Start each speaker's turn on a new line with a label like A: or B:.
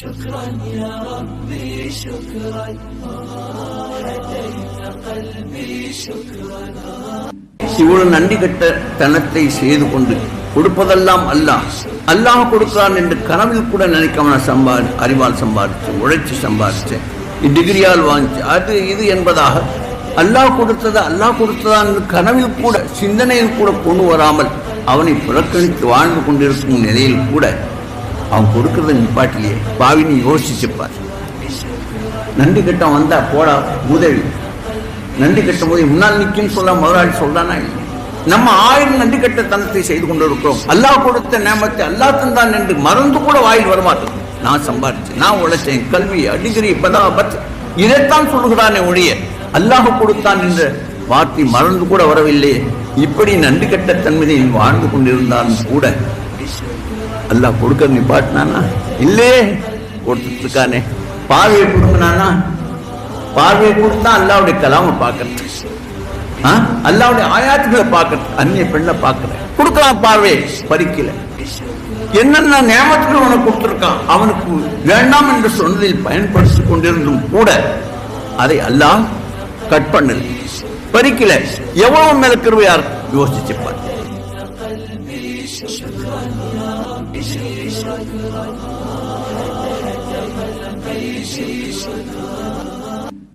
A: شكرا يا ربي شكرا هديت قلبي شكرا
B: இவ்வளவு நன்றி கட்ட தனத்தை செய்து கொண்டு கொடுப்பதெல்லாம் அல்லாஹ் அல்லாஹ் கொடுக்கிறான் என்று கனவில் கூட நினைக்காம நான் சம்பாதி அறிவால் சம்பாதிச்சேன் உழைச்சி சம்பாதிச்சேன் டிகிரியால் வாங்கிச்சு அது இது என்பதாக அல்லாஹ் கொடுத்தது அல்லாஹ் கொடுத்ததான் என்று கனவில் கூட சிந்தனையில் கூட கொண்டு வராமல் அவனை புறக்கணித்து வாழ்ந்து கொண்டிருக்கும் நிலையில் கூட அவன் கொடுக்கறத நிப்பாட்டிலேயே பாவினி யோசிச்சுப்பார். நன்றி கட்டம் வந்தா போடா உதவி. நன்றி கட்டும் போது முன்னால் நிற்கும் சொல்ல முதலாளி சொல்றானா இல்லை. நம்ம ஆயிரம் நன்றி கட்ட தனத்தை செய்து கொண்டிருக்கிறோம். அல்லாஹ் கொடுத்த நேமத்தை அல்லாஹ் தந்தான் என்று மறந்து கூட வாயில் வரமாட்டோம். நான் சம்பாதிச்சேன் நான் உழைச்சேன் கல்வி அடிகிரி இப்பதான் பத்து இதைத்தான் சொல்லுகிறானே ஒழிய அல்லாஹ் கொடுத்தான் என்ற வார்த்தை மறந்து கூட வரவில்லை இப்படி நன்றி கட்ட தன்மையில் வாழ்ந்து கொண்டிருந்தாலும் கூட அல்லாஹ் கொடுக்க நிப்பாட்டினானா இல்லையே கொடுத்துட்டு இருக்கானே பார்வையை கொடுக்கனானா பார்வையை கொடுத்தா அல்லாவுடைய கலாம பார்க்கறது. ஆ? அல்லாவுடைய ஆயாத்துகளை பார்க்கறது. அந்நிய பெண்ணை பார்க்கறேன் கொடுக்கலாம் பார்வை பறிக்கல என்னென்ன நியமத்துகள் உனக்கு கொடுத்துருக்கான்? அவனுக்கு வேண்டாம் என்று சொன்னதில் பயன்படுத்திக் கொண்டிருந்தும் கூட அதை அல்லாஹ் கட் பண்ணல. பறிக்கல எவ்வளவு மேல கிருவையார் யோசிச்சுப்பார்
A: bitmiş ışıklarla bitmiş ışıklarla Hatta hatta